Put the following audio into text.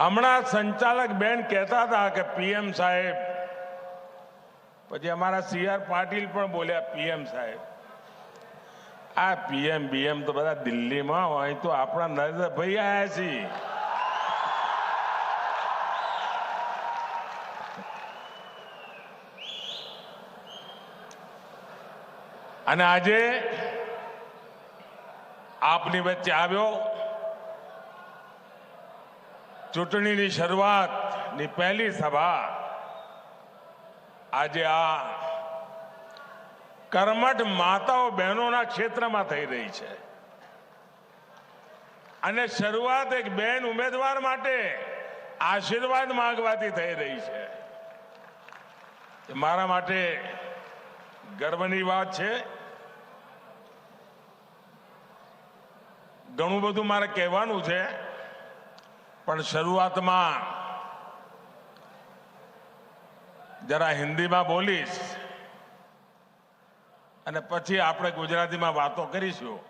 હમણાં સંચાલક બેન કહેતા હતા કે પીએમ સાહેબ, પછી અમારા સી આર પાટીલ પણ બોલ્યા, પીએમ સાહેબ, આ પીએમ, બીએમ તો બધા દિલ્હીમાં હોય, તો આપણા નરેન્દ્રભાઈ આયા છીએ. અને આજે આપની વચ્ચે આવ્યો ચૂંટણીની શરૂઆતની પહેલી સભા આજે આ કર્મઠ માતાઓ બહેનોના ક્ષેત્રમાં થઈ રહી છે. અને શરૂઆત એક બેન ઉમેદવાર માટે આશીર્વાદ માંગવાથી થઈ રહી છે. મારા માટે ગર્વની વાત છે. ઘણું બધું મારે કહેવાનું છે. પણ શરૂઆતમાં જરા હિન્દીમાં બોલીશ અને પછી આપણે ગુજરાતીમાં વાતો કરીશું.